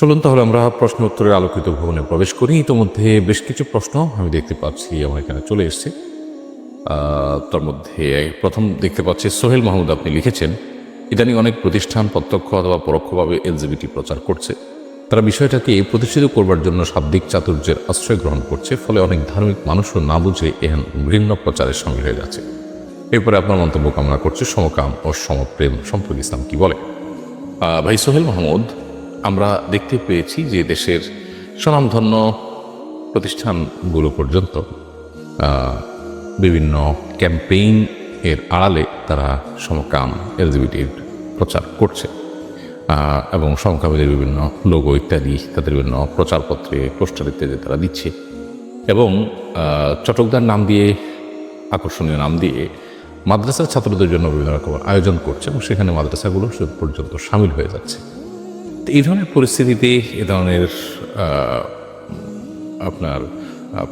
চলুন তাহলে আমরা প্রশ্ন উত্তরের আলোকিত ভবনে প্রবেশ করি। ইতিমধ্যে বেশ কিছু প্রশ্ন আমি দেখতে পাচ্ছি, আমার এখানে চলে এসছে। তার মধ্যে প্রথম দেখতে পাচ্ছি, সোহেল মাহমুদ আপনি লিখেছেন, ইদানিং অনেক প্রতিষ্ঠান প্রত্যক্ষ অথবা পরোক্ষভাবে এলজিবিটি প্রচার করছে। তারা বিষয়টাকে প্রতিষ্ঠিত করবার জন্য শাব্দিক চাতুর্যের আশ্রয় গ্রহণ করছে, ফলে অনেক ধার্মিক মানুষও না বুঝে এহেন ঘৃণ্য প্রচারের সঙ্গে হয়ে যাচ্ছে। এরপরে আপনার মন্তব্য কামনা করছে, সমকাম ও সমপ্রেম সম্পর্কে ইসলাম কি বলে? ভাই সোহেল মাহমুদ আমরা দেখতে পেয়েছি যে দেশের স্বনামধন্য প্রতিষ্ঠানগুলো পর্যন্ত বিভিন্ন ক্যাম্পেইন এর আড়ালে তারা সমকাম এলজিবিটির প্রচার করছে। এবং সমকামীদের বিভিন্ন লোগো ইত্যাদি, তাদের বিভিন্ন প্রচারপত্রে, পোস্টার ইত্যাদি তারা দিচ্ছে। এবং চটকদার নাম দিয়ে, আকর্ষণীয় নাম দিয়ে মাদ্রাসার ছাত্রদের জন্য বিভিন্ন রকম আয়োজন করছে এবং সেখানে মাদ্রাসাগুলো পর্যন্ত সামিল হয়ে যাচ্ছে। এই ধরনের পরিস্থিতিতে এ ধরনের আপনার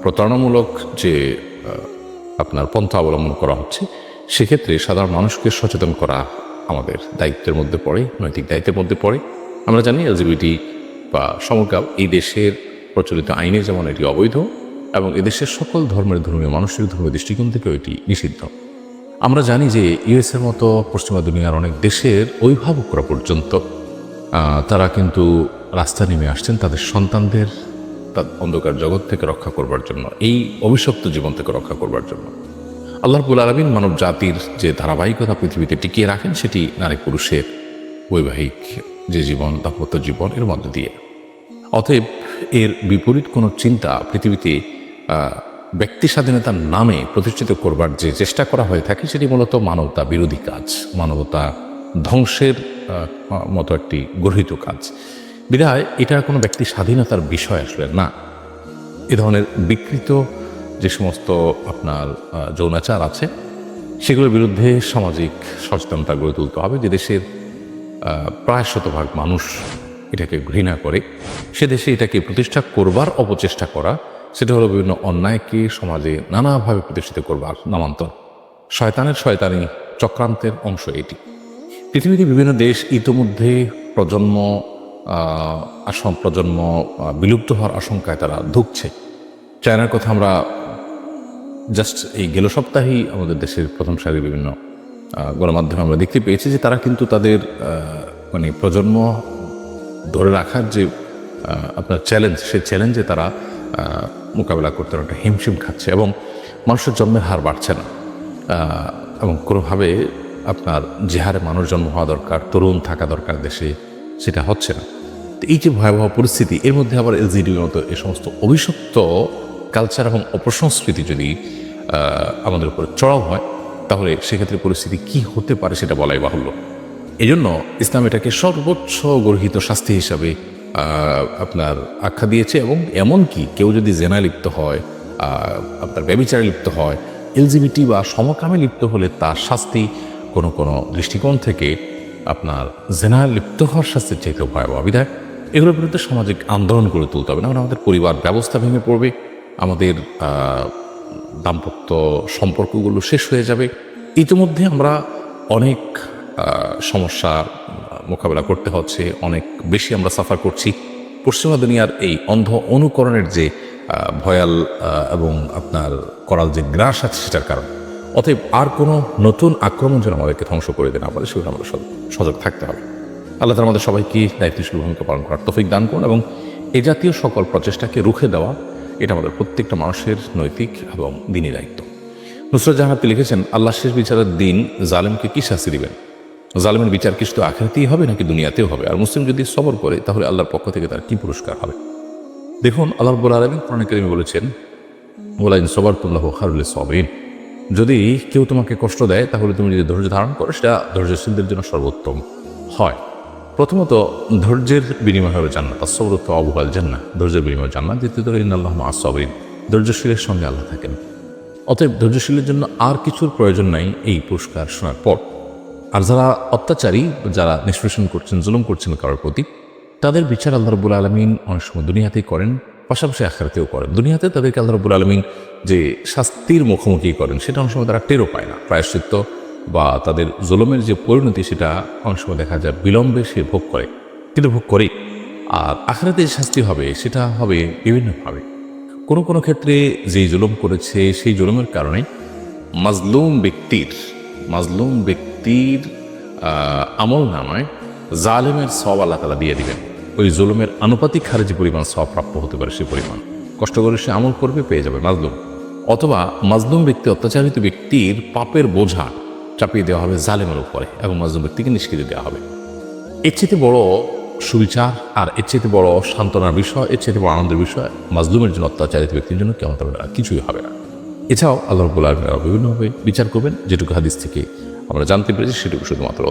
প্রতারণামূলক যে আপনার পন্থা অবলম্বন করা হচ্ছে, সেক্ষেত্রে সাধারণ মানুষকে সচেতন করা আমাদের দায়িত্বের মধ্যে পড়ে, নৈতিক দায়িত্বের মধ্যে পড়ে। আমরা জানি এলজিবিটি বা সমকাল এই দেশের প্রচলিত আইনে যেমন এটি অবৈধ এবং এদেশের সকল ধর্মের ধর্মীয় মানসিক ধর্মীয় দৃষ্টিকোণ থেকেও এটি নিষিদ্ধ। আমরা জানি যে ইউএসের মতো পশ্চিমা দুনিয়ার অনেক দেশের অভিভাবকরা পর্যন্ত তারা কিন্তু রাস্তা নেমে আসছেন তাদের সন্তানদের তার অন্ধকার জগৎ থেকে রক্ষা করবার জন্য, এই অভিশপ্ত জীবন থেকে রক্ষা করবার জন্য। আল্লাহ রবুল আলমিন মানব জাতির যে ধারাবাহিকতা পৃথিবীতে টিকিয়ে রাখেন, সেটি নারী পুরুষের বৈবাহিক যে জীবন, দাম্পত্য জীবন, এর মধ্য দিয়ে। অতএব এর বিপরীত কোনো চিন্তা পৃথিবীতে ব্যক্তি স্বাধীনতার নামে প্রতিষ্ঠিত করবার যে চেষ্টা করা হয়ে থাকে, সেটি মূলত মানবতা বিরোধী কাজ। মানবতা ধ্বংসের মতো একটি গর্হিত কাজ। বিধায় এটা কোনো ব্যক্তি স্বাধীনতার বিষয় আসলে না। এ ধরনের বিকৃত যে সমস্ত আপনার যৌনাচার আছে, সেগুলোর বিরুদ্ধে সামাজিক সচেতনতা গড়ে তুলতে হবে। যে দেশের প্রায় শতভাগ মানুষ এটাকে ঘৃণা করে, সে দেশে এটাকে প্রতিষ্ঠা করবার অপচেষ্টা করা, সেটা হলো বিভিন্ন অন্যায়কে সমাজে নানাভাবে প্রতিষ্ঠিত করবার নামান্তর। শয়তানের শয়তানি চক্রান্তের অংশ এটি। পৃথিবীতে বিভিন্ন দেশ ইতোমধ্যে প্রজন্ম আসম প্রজন্ম বিলুপ্ত হওয়ার আশঙ্কায় তারা ধুকছে। চায়নার কথা আমরা জাস্ট এই গেল সপ্তাহেই আমাদের দেশের প্রথম সারির বিভিন্ন গণমাধ্যমে আমরা দেখতে পেয়েছি যে তারা কিন্তু তাদের মানে প্রজন্ম ধরে রাখার যে আপনার চ্যালেঞ্জ সেই চ্যালেঞ্জে তারা মোকাবেলা করতে অনেকটা হিমশিম খাচ্ছে এবং মানুষের জন্মের হার বাড়ছে না। এবং কোনোভাবে আপনার যে হারে মানুষ জন্ম হওয়া দরকার, তরুণ থাকা দরকার দেশে, সেটা হচ্ছে না। তো এই যে ভয়াবহ পরিস্থিতি, এর মধ্যে আবার এলজিডির মতো এই সমস্ত অভিশপ্ত কালচার এবং অপসংস্কৃতি যদি আমাদের উপর চড়াও হয়, তাহলে সেক্ষেত্রে পরিস্থিতি কি হতে পারে সেটা বলাই বাহুল্য। এই জন্য ইসলাম এটাকে সর্বোচ্চ গর্হিত শাস্তি হিসাবে আপনার আখ্যা দিয়েছে এবং এমনকি কেউ যদি জেনা লিপ্ত হয় আপনার ব্যবিচারে লিপ্ত হয় এলজিবিটি বা সমকামে লিপ্ত হলে তার শাস্তি কোনো কোনো দৃষ্টিকোণ থেকে আপনার জেনা লিপ্ত হওয়ার শাস্তির চাইতেও ভয়াবহ বিধায় এগুলোর বিরুদ্ধে সামাজিক আন্দোলন করে তুলতে হবে। না আমাদের পরিবার ব্যবস্থা ভেঙে পড়বে, আমাদের দাম্পত্য সম্পর্কগুলো শেষ হয়ে যাবে। ইতিমধ্যে আমরা অনেক সমস্যা মোকাবেলা করতে হচ্ছে, অনেক বেশি আমরা সাফার করছি। পশ্চিমা দুনিয়ার এই অন্ধ অনুকরণের যে ভয়াল এবং আপনার করাল যে গ্রাস আছে সেটার কারণ। অতএব আর কোনো নতুন আক্রমণ যেন আমাদেরকে ধ্বংস করে দেয় না। পারে সেগুলো আমরা সজ- সজাগ থাকতে হবে। আল্লাহ তালা আমাদের সবাইকে দায়িত্বশীল ভূমিকা পালন করার তফিক দান করুন এবং এ জাতীয় সকল প্রচেষ্টাকে রুখে দেওয়া, এটা আমাদের প্রত্যেকটা মানুষের নৈতিক এবং দিনী দায়িত্ব। নুসরত জাহান আপনি লিখেছেন আল্লাহ শেষ বিচারের দিন জালেমকে কি শাস্তি দিবেন? জালেমের বিচার কি শুধু আখেরাতেই হবে নাকি দুনিয়াতেও হবে? আর মুসলিম যদি সবর করে, তাহলে আল্লাহর পক্ষ থেকে তার কি পুরস্কার হবে? দেখুন, আল্লাহ রব্বুল আলমী কোরআন কারিমে বলেছেন ওলাইন সবার তুল্লাহ খারুল সবিন যদি কেউ তোমাকে কষ্ট দেয়, তাহলে তুমি যদি ধৈর্য ধারণ করো, সেটা ধৈর্যশীলদের জন্য সর্বোত্তম। হয়। প্রথমত, ধৈর্যের বিনিময় হবে জান্নাত। আসবরত অবহাল জান্না ধৈর্যের বিনিময় জান্নাত। দ্বিতীয়ত ইন্নআল্লাহ আসবিন ধৈর্যশীলের সঙ্গে আল্লাহ থাকেন। অতএব ধৈর্যশীলের জন্য আর কিছুর প্রয়োজন নাই এই পুরস্কার শোনার পর। আর যারা অত্যাচারী, যারা নিষ্পেষণ করছেন, জুলুম করছেন কারোর প্রতি, তাদের বিচার আল্লাহ রবুল আলমিন অনেক সময় দুনিয়াতেই করেন, পাশাপাশি আখারাতেও করেন। দুনিয়াতে তাদেরকে আল্লাহ রবুল আলমিন যে শাস্তির মুখোমুখি করেন, সেটা অনেক সময় তারা টেরও পায় না। প্রায়শ্চিত্ত বা তাদের জুলুমের যে পরিণতি, সেটা অনেক সময় দেখা যায় বিলম্বে সে ভোগ করে। কিন্তু ভোগ করে আর আখরাতে যে শাস্তি হবে, সেটা হবে বিভিন্নভাবে। কোনো কোনো ক্ষেত্রে যেই জুলুম করেছে, সেই জুলুমের কারণে মাজলুম ব্যক্তির মাজলুম ব্যক্তির আমল নামায় জালেমের সব আল্লাহ তালা দিয়ে দিবেন। ওই জুলুমের আনুপাতিক হারে যে পরিমাণ সব প্রাপ্য হতে পারে, সে পরিমাণ। কষ্ট করে সে আমল করবে, পেয়ে যাবে মাজলুম। অথবা মাজলুম ব্যক্তি, অত্যাচারিত ব্যক্তির পাপের বোঝা চাপিয়ে দেওয়া হবে জালেমের উপরে এবং মাজলুম ব্যক্তিকে নিষ্কৃতি দেওয়া হবে। এর চেয়ে বড় সুবিচার আর এর চেয়ে বড় সান্ত্বনার বিষয়, এর চেয়ে বড় আনন্দের বিষয় মাজলুমের জন্য অত্যাচারিত ব্যক্তির জন্য কেমন না, কিছুই হবে না। এছাড়াও আল্লাহ রব্বুল আলমিন আরও বিভিন্নভাবে বিচার করবেন, যেটুকু হাদিস থেকে আমরা জানতে পেরেছি, সেটুকু শুধুমাত্র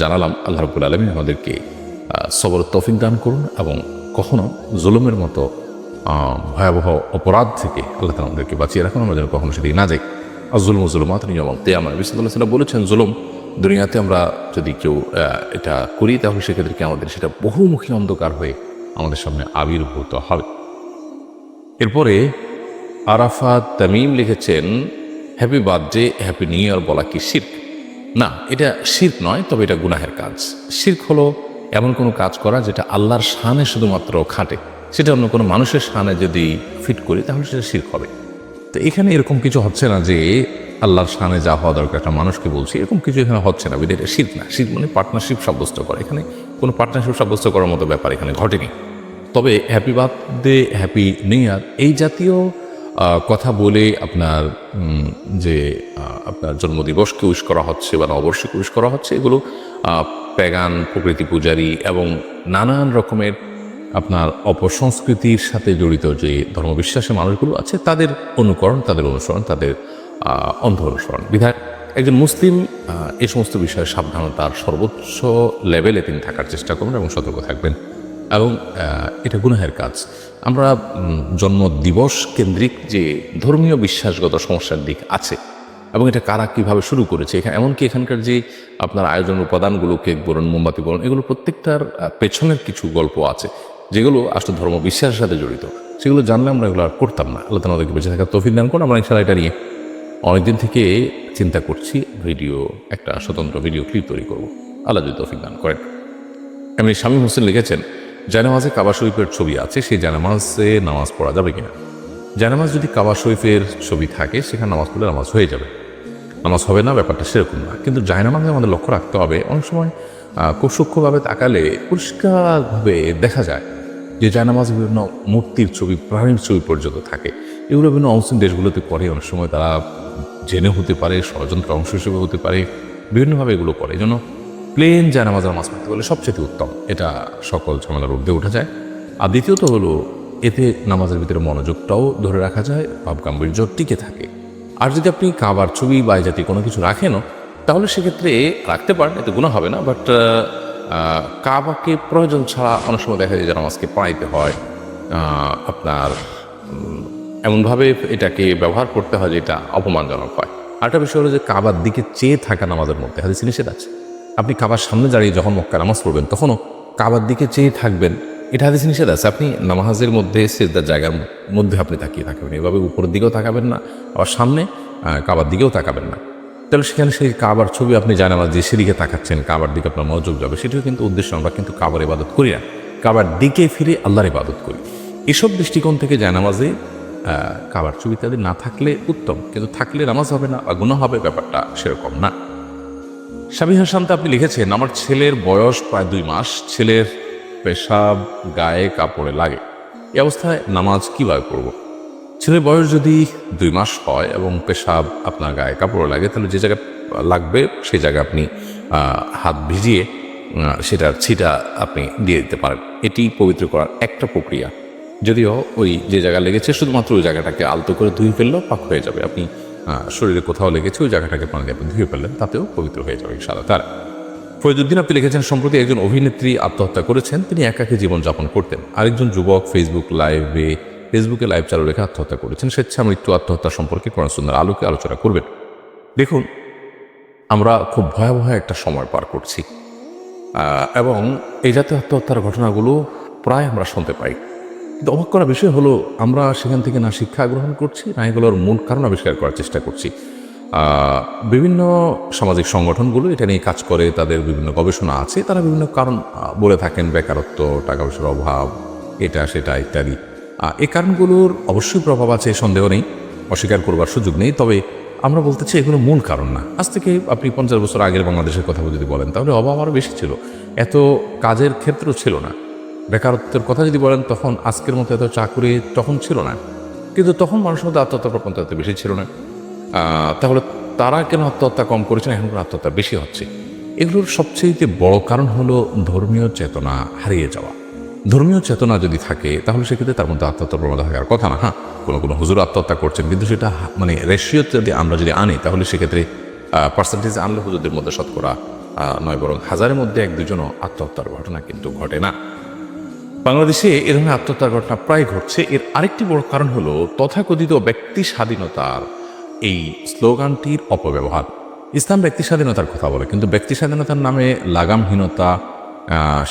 জানালাম। আল্লাহ রব্বুল আলমিন আমাদেরকে সবর তৌফিক দান করুন এবং কখনো জুলুমের মতো ভয়াবহ অপরাধ থেকে আল্লাহ তালা আমাদেরকে বাঁচিয়ে রাখুন, আমরা যেন কখনো সেদিকে না যাই। আর জুলুম জুলুমাত নিয়ম তেয়ামা বিশ্বদুল্লাহ সাল্লাম বলেছেন, জুলুম দুনিয়াতে আমরা যদি কেউ এটা করি, তাহলে সেক্ষেত্রে আমাদের সেটা বহুমুখী অন্ধকার হয়ে আমাদের সামনে আবির্ভূত হবে। এরপরে আরাফাত তামিম লিখেছেন, happy birthday, happy new year বলা কি শির্ক? না, এটা শির্ক নয়, তবে এটা গুনাহের কাজ। শির্ক হলো এমন কোনো কাজ করা যেটা আল্লাহর শানে শুধুমাত্র খাটে। সেটা অন্য কোনো মানুষের শানে যদি ফিট করি, তাহলে সেটা শির্ক হবে। তো এখানে এরকম কিছু হচ্ছে না যে আল্লাহর শানে যা হওয়া দরকার, একটা মানুষকে বলছি, এরকম কিছু এখানে হচ্ছে না। এটা শীত না। শীত মানে পার্টনারশিপ সাব্যস্ত করে। এখানে কোনো পার্টনারশিপ সাব্যস্ত করার মতো ব্যাপার এখানে ঘটেনি। তবে happy birthday happy new year এই জাতীয় কথা বলে আপনার যে আপনার জন্মদিবসকে উইশ করা হচ্ছে বা নববর্ষকে উইশ করা হচ্ছে, এগুলো প্যাগান প্রকৃতি পূজারী এবং নানান রকমের আপনার অপসংস্কৃতির সাথে জড়িত যে ধর্মবিশ্বাসের মানুষগুলো আছে, তাদের অনুকরণ, তাদের অনুসরণ, তাদের অন্ধ অনুসরণ বিধায় একজন মুসলিম এ সমস্ত বিষয়ে সাবধানতার সর্বোচ্চ লেভেলে তিনি থাকার চেষ্টা করবেন এবং সতর্ক থাকবেন এবং এটা গুনাহের কাজ। আমরা জন্ম দিবস কেন্দ্রিক যে ধর্মীয় বিশ্বাসগত সমস্যার দিক আছে এবং এটা কারা কীভাবে শুরু করেছে এখানে এমনকি এখানকার যে আপনার আয়োজন উপাদানগুলো কেক বরণ মোমবাতি বরণ এগুলো প্রত্যেকটার পেছনের কিছু গল্প আছে। যেগুলো আসলে ধর্ম বিশ্বাসের সাথে জড়িত, সেগুলো জানলে আমরা এগুলো আর করতাম না। আল্লাহ আমাদেরকে বেঁচে থাকার তফিক দান করুন। আমরা ইনশাল্লাহ এটা নিয়ে অনেকদিন থেকে চিন্তা করছি, ভিডিও, একটা স্বতন্ত্র ভিডিও ক্লিপ তৈরি করব। আল্লাহ যদি তৌফিক দান করেন। এমনি স্বামী হোসেন লিখেছেন, জানামাজে কাবা শরীফের ছবি আছে, সেই জানামাজে নামাজ পড়া যাবে কিনা? জানামাজ যদি কাবা শরীফের ছবি থাকে, সেখানে নামাজ পড়লে নামাজ হয়ে যাবে। নামাজ হবে না, ব্যাপারটা সেরকম না। কিন্তু জায়নামাজে আমাদের লক্ষ্য রাখতে হবে। অনেক সময় খুব সূক্ষ্মভাবে তাকালে পরিষ্কারভাবে দেখা যায় যে জায়নামাজ বিভিন্ন মূর্তির ছবি, প্রাণীর ছবি পর্যন্ত থাকে। এগুলো বিভিন্ন অমুসলিম দেশগুলোতে করে, অনেক সময় তারা জেনে হতে পারে ষড়যন্ত্র অংশ হিসেবে হতে পারে, বিভিন্নভাবে এগুলো করে। জন্য প্লেন জায়নামাজ নামাজ পড়তে বলে সবচেয়ে উত্তম। এটা সকল ঝামেলার ঊর্ধ্বে উঠা যায়। আর দ্বিতীয়ত হলো, এতে নামাজের ভিতরে মনোযোগটাও ধরে রাখা যায় ভাব গাম্ভীর্য টিকে থাকে। আর যদি আপনি কাবার ছবি বা জাতীয় কোনো কিছু রাখেনও, তাহলে সেক্ষেত্রে রাখতে পারেন, এতে গুণা হবে না। বাট কাবাকে প্রয়োজন ছাড়া অনেক সময় দেখা যায় যে নামাজকে পড়াইতে হয়। আপনার এমনভাবে এটাকে ব্যবহার করতে হয় যেটা অপমানজনক হয়। আরেকটা বিষয় হলো যে কাবার দিকে চেয়ে থাকা নামাজের মধ্যে হাদিস নিষেধ আছে। আপনি কাবার সামনে দাঁড়িয়ে যখন মক্কা নামাজ পড়বেন, তখনও কাবার দিকে চেয়ে থাকবেন। এটা হাদিস নিষেধ আছে। আপনি নামাজের মধ্যে, সেজদার জায়গার মধ্যে আপনি তাকিয়ে থাকবেন। এভাবে উপরের দিকেও তাকাবেন না, আবার সামনে কাবার দিকেও তাকাবেন না। তাহলে সেখানে সেই কাবার ছবি আপনি জানামাজ যে সেদিকে তাকাচ্ছেন, কাবার দিকে আপনার মনোযোগ যাবে, সেটিও কিন্তু উদ্দেশ্য, আমরা কিন্তু কাবার ইবাদত করি না। কাবার দিকে ফিরে আল্লাহর ইবাদত করি। এসব দৃষ্টিকোণ থেকে জানামাজে কাবার ছবি তাদের না থাকলে উত্তম, কিন্তু থাকলে নামাজ হবে না গুণা হবে, ব্যাপারটা সেরকম না। স্বামী হাসান্ত আপনি লিখেছেন, আমার ছেলের বয়স প্রায় দুই মাস, ছেলের পেশাব, গায়ে কাপড়ে লাগে। এ অবস্থায় নামাজ কীভাবে পড়ব? ছেলের বয়স যদি দুই মাস হয় এবং পেশাব আপনার গায়ে কাপড়ে লাগে, তাহলে যে জায়গায় লাগবে সেই জায়গায় আপনি হাত ভিজিয়ে সেটার ছিটা আপনি দিয়ে দিতে পারেন। এটি পবিত্র করার একটা প্রক্রিয়া। যদিও ওই যে জায়গা লেগেছে, শুধুমাত্র ওই জায়গাটাকে আলতো করে ধুয়ে ফেললেও পাক হয়ে যাবে। আপনি শরীরে কোথাও লেগেছে, ওই জায়গাটাকে পানি দিয়ে আপনি ধুয়ে ফেললেন, তাতেও পবিত্র হয়ে যাবে সাদা তার ফরিদুদ্দিন আপনি লিখেছেন, সম্প্রতি একজন অভিনেত্রী আত্মহত্যা করেছেন, তিনি একাকী জীবনযাপন করতেন। আরেকজন যুবক ফেসবুক লাইভে ফেসবুকে লাইভ চালু রেখে আত্মহত্যা করেছেন স্বেচ্ছা মৃত্যু আত্মহত্যা সম্পর্কে কোরআন সুন্দর আলোকে আলোচনা করবেন। দেখুন, আমরা খুব ভয়াবহ একটা সময় পার করছি। এবং এই জাতীয় আত্মহত্যার ঘটনাগুলো প্রায় আমরা শুনতে পাই। কিন্তু অবাক করার বিষয় হলো, আমরা সেখান থেকে না শিক্ষা গ্রহণ করছি, না এগুলোর মূল কারণ আবিষ্কার করার চেষ্টা করছি। বিভিন্ন সামাজিক সংগঠনগুলো এটা নিয়ে কাজ করে, তাদের বিভিন্ন গবেষণা আছে, তারা বিভিন্ন কারণ বলে থাকেন, বেকারত্ব, টাকা পয়সার অভাব, এটা, সেটা, ইত্যাদি। এই কারণগুলোর অবশ্যই প্রভাব আছে সন্দেহ নেই, অস্বীকার করবার সুযোগ নেই, তবে আমরা বলতে চাই এগুলো মূল কারণ না। আজ থেকে আপনি পঞ্চাশ বছর আগের বাংলাদেশের কথা যদি বলেন, তাহলে অভাব আরও বেশি ছিল। এত কাজের ক্ষেত্র ছিল না। বেকারত্বের কথা যদি বলেন, তখন আজকের মতো এত চাকুরি তখন ছিল না। কিন্তু তখন মানুষের মধ্যে আত্মহত্যা প্রবণতা এত বেশি ছিল না। তাহলে তারা কেন আত্মহত্যা কম করেছেন? এখন আত্মহত্যা বেশি হচ্ছে। এগুলোর সবচেয়ে বড় কারণ হলো ধর্মীয় চেতনা হারিয়ে যাওয়া। ধর্মীয় চেতনা যদি থাকে, তাহলে সেক্ষেত্রে তার মধ্যে আত্মহত্যার প্রবণতা থাকার কথা না হ্যাঁ কোনো কোনো হুজুর আত্মহত্যা করছেন, কিন্তু সেটা মানে রেশিও যদি আমরা যদি আনি, তাহলে সেক্ষেত্রে পার্সেন্টেজ আনলে হুজুরদের মধ্যে শতকরা নয়, বরং হাজারের মধ্যে এক দুজনও আত্মহত্যার ঘটনা কিন্তু ঘটে না। বাংলাদেশে এ ধরনের আত্মহত্যার ঘটনা প্রায় ঘটছে। এর আরেকটি বড় কারণ হলো তথাকথিত ব্যক্তি স্বাধীনতার এই স্লোগানটির অপব্যবহার। ইসলাম ব্যক্তি স্বাধীনতার কথা বলে, কিন্তু ব্যক্তি স্বাধীনতার নামে লাগামহীনতা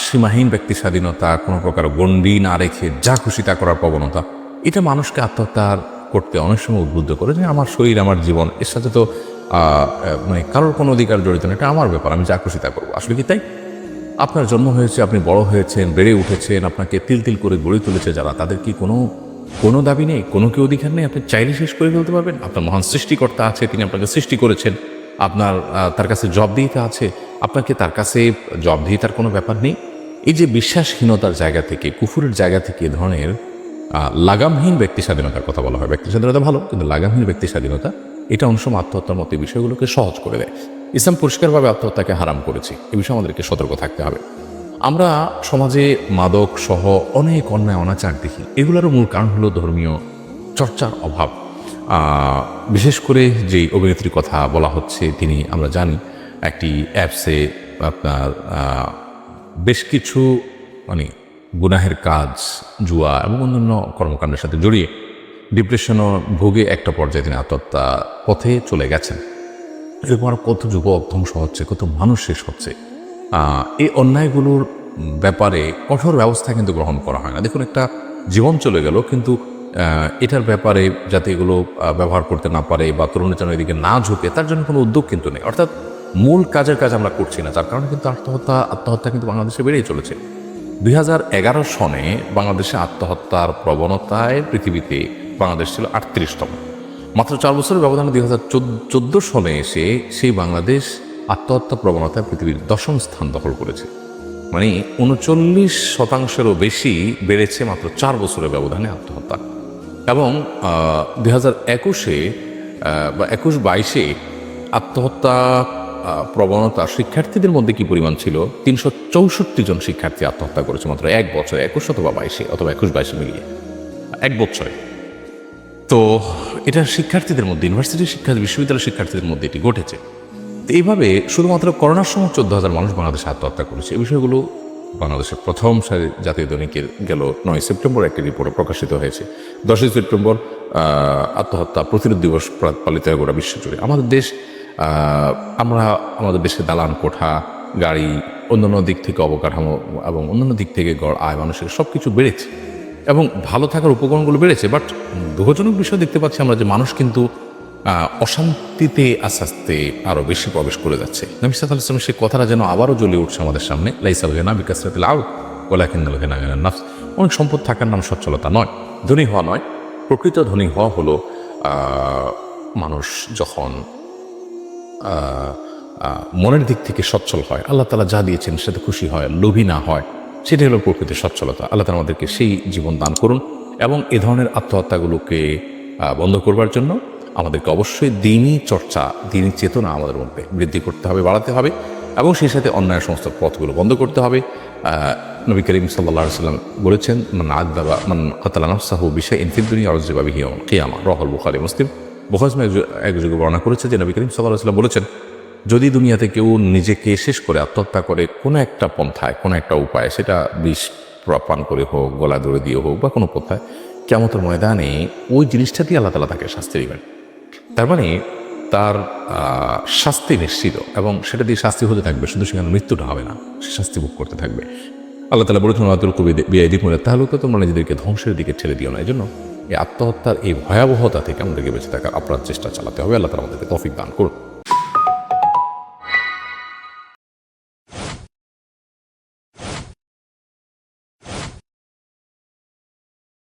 সীমাহীন ব্যক্তি স্বাধীনতা, কোনো প্রকার গণ্ডি না রেখে যা খুশি তা করার প্রবণতা, এটা মানুষকে আত্মহত্যার করতে অনেক সময় উদ্বুদ্ধ করে যে আমার শরীর, আমার জীবন, এর সাথে তো মানে কারোর কোনো অধিকার জড়িত না, এটা আমার ব্যাপার, আমি যা খুশি তা করব। আসলে কি তাই? আপনার জন্ম হয়েছে, আপনি বড় হয়েছেন, বেড়ে উঠেছেন, আপনাকে তিল তিল করে গড়ে তুলেছে যারা, তাদের কি কোনো কোনো দাবি নেই? কোনো কি অধিকার নেই? আপনি চাইলে শেষ করে ফেলতে পারবেন। আপনার মহান সৃষ্টিকর্তা আছে, তিনি আপনাকে সৃষ্টি করেছেন। আপনার তার কাছে জব জবাবদিহিতা আছে। আপনাকে তার কাছে জবাবদিহিতার কোনো ব্যাপার নেই। এই যে বিশ্বাসহীনতার জায়গা থেকে, কুফুরের জায়গা থেকে এ ধরনের লাগামহীন ব্যক্তি স্বাধীনতার কথা বলা হয়। ব্যক্তি স্বাধীনতা ভালো, কিন্তু লাগামহীন ব্যক্তি স্বাধীনতা, এটা অন্য সময় আত্মহত্যার মতো বিষয়গুলোকে সহজ করে দেয়। ইসলাম পরিষ্কারভাবে আত্মহত্যাকে হারাম করেছে, এ বিষয়ে আমাদেরকে সতর্ক থাকতে হবে। আমরা সমাজে মাদক সহ অনেক অন্যায়, অনাচার দেখি। এগুলোরও মূল কারণ হলো ধর্মীয় চর্চার অভাব। বিশেষ করে যে অভিনেত্রীর কথা বলা হচ্ছে, তিনি আমরা জানি একটি অ্যাপসে আপনার বেশ কিছু মানে গুনাহের কাজ, জুয়া এবং অন্যান্য কর্মকাণ্ডের সাথে জড়িয়ে ডিপ্রেশনও ভোগে একটা পর্যায়ে তিনি আত্মহত্যা পথে চলে গেছেন। এরকম আরও কত যুবক ধ্বংস হচ্ছে, কত মানুষ শেষ হচ্ছে। এই অন্যায়গুলোর ব্যাপারে কঠোর ব্যবস্থা কিন্তু গ্রহণ করা হয় না। দেখুন, একটা জীবন চলে গেল, কিন্তু এটার ব্যাপারে যাতে এগুলো ব্যবহার করতে না পারে বা তরুণের যেন এদিকে না ঝুঁকে, তার জন্য কোনো উদ্যোগ কিন্তু নেই। অর্থাৎ মূল কাজের কাজ আমরা করছি না যার কারণে কিন্তু আত্মহত্যা আত্মহত্যা কিন্তু বাংলাদেশে বেড়েই চলেছে। দুই হাজার এগারো সনে বাংলাদেশে আত্মহত্যার প্রবণতায় পৃথিবীতে বাংলাদেশ ছিল আটত্রিশতম। মাত্র চার বছরের ব্যবধানে দুই হাজার চোদ্দ সনে এসে সেই বাংলাদেশ আত্মহত্যা প্রবণতায় পৃথিবীর দশম স্থান দখল করেছে। মানে উনচল্লিশ শতাংশেরও বেশি বেড়েছে মাত্র চার বছরের ব্যবধানে আত্মহত্যা। এবং দুই হাজার একুশে বা একুশ বাইশে আত্মহত্যা প্রবণতা শিক্ষার্থীদের মধ্যে কি পরিমাণ ছিল? তিনশো চৌষট্টি জন শিক্ষার্থী আত্মহত্যা করেছে মাত্র এক বছরে, একুশ অথবা বাইশে, অথবা একুশ বাইশে মিলিয়ে। এক বছরে তো এটা শিক্ষার্থীদের মধ্যে ইউনিভার্সিটির শিক্ষা বিশ্ববিদ্যালয়ের শিক্ষার্থীদের মধ্যে এটি ঘটেছে। তো এইভাবে শুধুমাত্র করোনার সময় চোদ্দ হাজার মানুষ বাংলাদেশে আত্মহত্যা করেছে। এই বিষয়গুলো বাংলাদেশের প্রথম সারি জাতীয় দৈনিকের গেল নয় সেপ্টেম্বর একটি রিপোর্টে প্রকাশিত হয়েছে। দশই সেপ্টেম্বর আত্মহত্যা প্রতিরোধ দিবস পালিত হয় গোটা বিশ্ব জুড়ে। আমাদের দেশ আমরা আমাদের দেশে দালান, কোঠা, গাড়ি, অন্যান্য দিক থেকে অবকাঠামো এবং অন্যান্য দিক থেকে গড় আয় মানুষের সব কিছু বেড়েছে এবং ভালো থাকার উপকরণগুলো বেড়েছে। বাট দুঃখজনক বিষয় দেখতে পাচ্ছি আমরা যে মানুষ কিন্তু অশান্তিতে আস্তে আস্তে আরও বেশি প্রবেশ করে যাচ্ছে। নবী আল সেই কথাটা যেন আবারও জ্বলে উঠছে আমাদের সামনে। লাইসাল গেনা বিকাশরাতিল আউ ওলাকিন্দাল গেনা গেনা নাফস। অনেক সম্পদ থাকার নাম সচ্ছলতা নয়, ধনী হওয়া নয়, প্রকৃত ধনী হওয়া হলো মানুষ যখন মনের দিক থেকে সচ্ছল হয়। আল্লাহ তালা যা দিয়েছেন সেটা খুশি হয়, লোভী না হয়, সেটাই হলো প্রকৃতির সচ্ছলতা। আল্লাহ তালা আমাদেরকে সেই জীবন দান করুন এবং এ ধরনের আত্মহত্যাগুলোকে বন্ধ করবার জন্য আমাদেরকে অবশ্যই দিনই চর্চা, দিনই চেতনা আমাদের মধ্যে বৃদ্ধি করতে হবে, বাড়াতে হবে এবং সেই সাথে অন্যায় সমস্ত পথগুলো বন্ধ করতে হবে। নবী করিম সাল্লাহ সাল্লাম বলেছেন, মান আদাবা মান কাতালা নফসাহু বিষয় ইনফিদ দুনিয়া অরজিবা বিহিয়ম কিয়ামা রহল বুখারি মুসলিম। বুখারিমে এক যুগে বর্ণনা করেছে যে নবী করিম সাল্লাহ সাল্লাম বলেছেন, যদি দুনিয়াতে কেউ নিজেকে শেষ করে আত্মহত্যা করে, কোনো একটা পন্থায়, কোনো একটা উপায়, সেটা বিষ পান করে হোক, গলা ধরে দিয়ে হোক বা কোনো পন্থায় কেমতের ময়দানে ওই জিনিসটা দিয়ে আল্লাহ তালা তাকে শাস্তি দিবেন। তার মানে তার শাস্তি নিশ্চিত এবং সেটা দিয়ে শাস্তি হতে থাকবে, শুধু সেখানে মৃত্যুটা হবে না, সে শাস্তি ভোগ করতে থাকবে। আল্লাহ তালা বলেছেন আতুল কবি বিআইদি মনে তাহলে তো তোমরা নিজেদেরকে ধ্বংসের দিকে ছেড়ে দিও না। এই জন্য এই আত্মহত্যার এই ভয়াবহতা থেকে আমাদেরকে বেঁচে থাকার আপনার চেষ্টা চালাতে হবে। আল্লাহ তালা আমাদেরকে তফিক দান করুন।